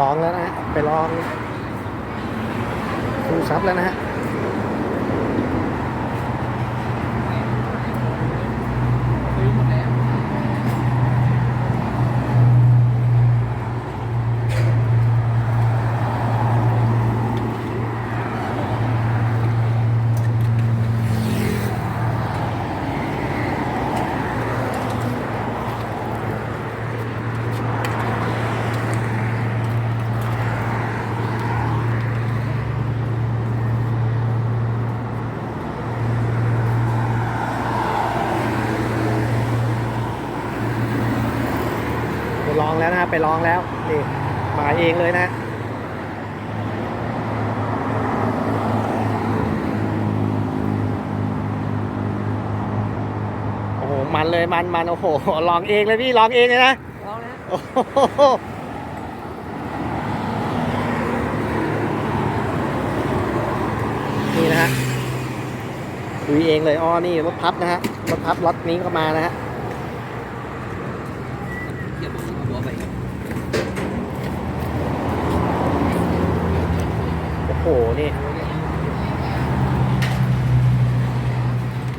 ลองแล้วนะฮะไปลองฟูซับแล้วนะฮะ องแล้วนะไปลองแล้วนี่มาเองเลยนะโอ้โหมันเลยมันมันโอ้โหลองเองเลยพี่ลองเองเลยนะลองนะโอ้โหนี่นะฮะดูเองเลยอ๋อนี่รถพับนะฮะรถพับรถนี้เข้ามานะฮะ เก็บหัวไปครับ โอ้โหนี่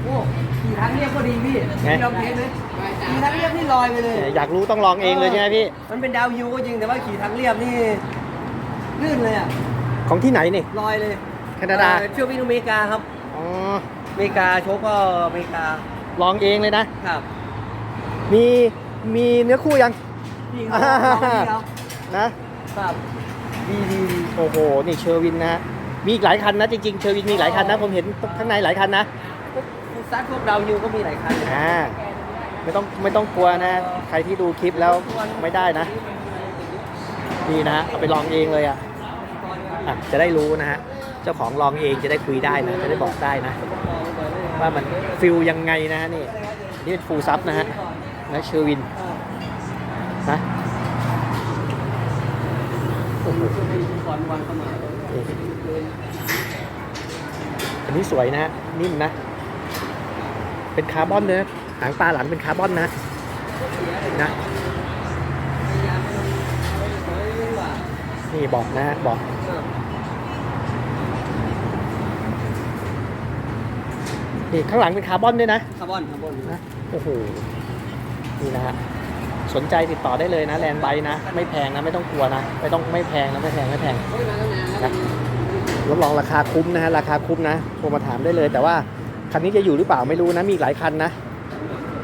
โอ้ขี่ทางเรียบก็ดีพี่ไงพี่ลองเทสไหมขี่ทางเรียบนี่ลอยไปเลย อยากรู้ต้องลองเองเลยใช่ไหมพี่ มันเป็นดาวยูก็จริงแต่ว่าขี่ทางเรียบนี่ลื่นเลยอะ ของที่ไหนนี่ ลอยเลย แคนาดาเอ่อเที่ยววิ่งอเมริกาครับ อ๋อ อเมริกาโชคก็อเมริกา ลองเองเลยนะ ครับ มีมีเนื้อคู่ยังพี่เขาลองนี่ครับนะครับ ดีดีดีโอ้โห นี่เชอร์วินนะฮะ มีอีกหลายคันนะ จริงๆ เชอร์วินมีหลายคันนะ ผมเห็นข้างในหลายคันนะพวกพวกซัดพวกดาวยูก็มีหลายคันเลยอ่าไม่ต้องไม่ต้องกลัวนะ ใครที่ดูคลิปแล้วไม่ได้นะ นี่นะฮะเอาไปลองเองเลยอะอะ จะได้รู้นะฮะ เจ้าของลองเองจะได้คุยได้นะ จะได้บอกได้นะ ว่ามันฟิลยังไงนะฮะนี่ นี่เป็นฟูลซับนะฮะและเชอร์วินนะโอ้โหก่อนวันเข้ามานี่อันนี้สวยนะฮะนิ่มนะ เป็นคาร์บอนเลยนะหางปลาหลังเป็นคาร์บอนนะนะนี่บอกนะฮะบอกนี่ข้างหลังเป็นคาร์บอนด้วยนะคาร์บอนคาร์บอนนะโอ้โหนี่นะฮะ สนใจติดต่อได้เลยนะแลนไบนะ ไม่แพงนะไม่ต้องกลัวนะไม่ต้องไม่แพงนะไม่แพงไม่แพงนานแล้วนะรับรองราคาคุ้มนะฮะราคาคุ้มนะโทรมาถามได้เลย แต่ว่าคันนี้จะอยู่หรือเปล่าไม่รู้นะมีหลายคันนะ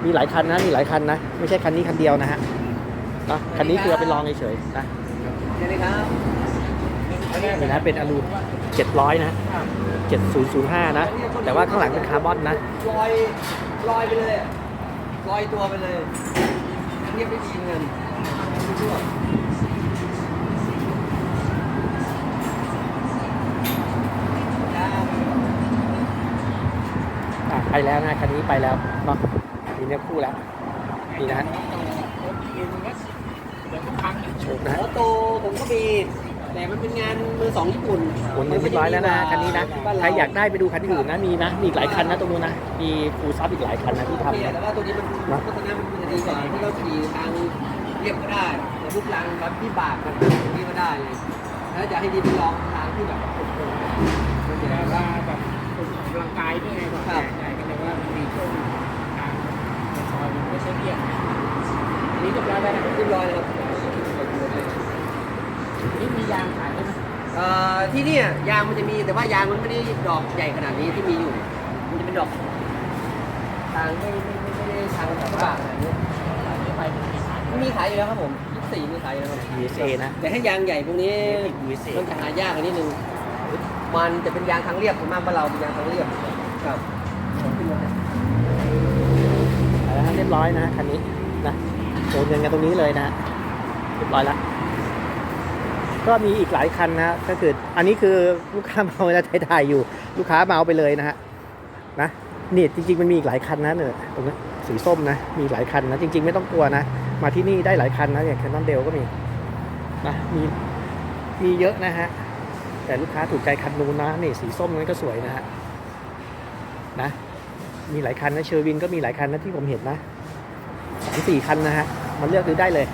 มีหลายคันนะมีหลายคันนะ ไม่ใช่คันนี้คันเดียวนะฮะนะคันนี้คือเอาไปลองเฉยๆนะเดี๋ยวเลยครับนี่นะเป็นอลู700 นะ 7005 นะ แต่ว่าข้างหลังเป็นคาร์บอนนะลอยลอยไปเลยลอยตัวไปเลย เรียบไม่ดีเงินไม่ชั่วอะไปแล้วนะคันนี้ไปแล้วเนาะมีเนื้อคู่แล้วนี่นะฮะโชคนะฮะโอโตผมก็มี แต่มันเป็นงานมือสองญี่ปุ่นโอนเงินเรียบร้อยแล้วนะคันนี้นะบ้เใครอยากได้ไปดูคันอื่นนะมีนะมีอีกหลายคันนะตรงนู้นนะมีฟูลซับอีกหลายคันนะที่โอเคทำนะแต่ว่าตัวนี้มันนะพัฒนามันจะดีกว่าที่เราขี่ทางเรียบก็ได้แต่ลูกลังแบบที่บากมันนี่ก็ได้เลยแล้วจะให้ดีไปลองทางที่แบบโค้งๆมันจะแต่ว่าว่าแบบคนออกกำลังกายด้วยไงบอกครับใหญ่ๆก็เลยว่ามันมีช่วงทางในซอยมันไม่ใช่เรียบอันนี้เรียบร้อยแล้วนะเรียบร้อยแล้วครับ นี่มียางขายด้วยนะเอ่อที่เนี่ยยางมันจะมีแต่ว่ายางมันไม่ได้ดอกใหญ่ขนาดนี้ที่มีอยู่ มันจะเป็นดอกทางไม่ไม่ไม่ไม่ได้ทางแบบว่าอะไรเงี้ยไปมันมีขายมันมีขายอยู่แล้วครับผม24มีขายอยู่แล้วครับ USA นะ แต่ถ้ายางใหญ่พวกนี้ USA มันจะหายากอันนิดนึง มันจะเป็นยางทางเรียบส่วนมากบ้านเราเป็นยางทางเรียบครับขึ้นมาเนี่ยไปแล้วฮะเรียบร้อยนะคันนี้นะโอนเงินกันตรงนี้เลยนะเรียบร้อยแล้ว ก็มีอีกหลายคันนะก็คืออันนี้คือลูกค้าเมาแล้วถ่ายอยู่ลูกค้าเมาไปเลยนะฮะนะนี่จริงๆมันมีอีกหลายคันนะเนี่ยตรงนี้สีส้มนะมีหลายคันนะจริง ๆ ไม่ต้องกลัวนะ มาที่นี่ได้หลายคันนะอย่างแคนนอนเดลก็มีนะมีมีเยอะนะฮะแต่ลูกค้าถูกใจคันนู้นนะนี่สีส้มนั้นก็สวยนะฮะนะ มีหลายคันนะเชอร์วินก็มีหลายคันนะที่ผมเห็นนะสามสี่คันนะฮะมาเลือกดูได้เลย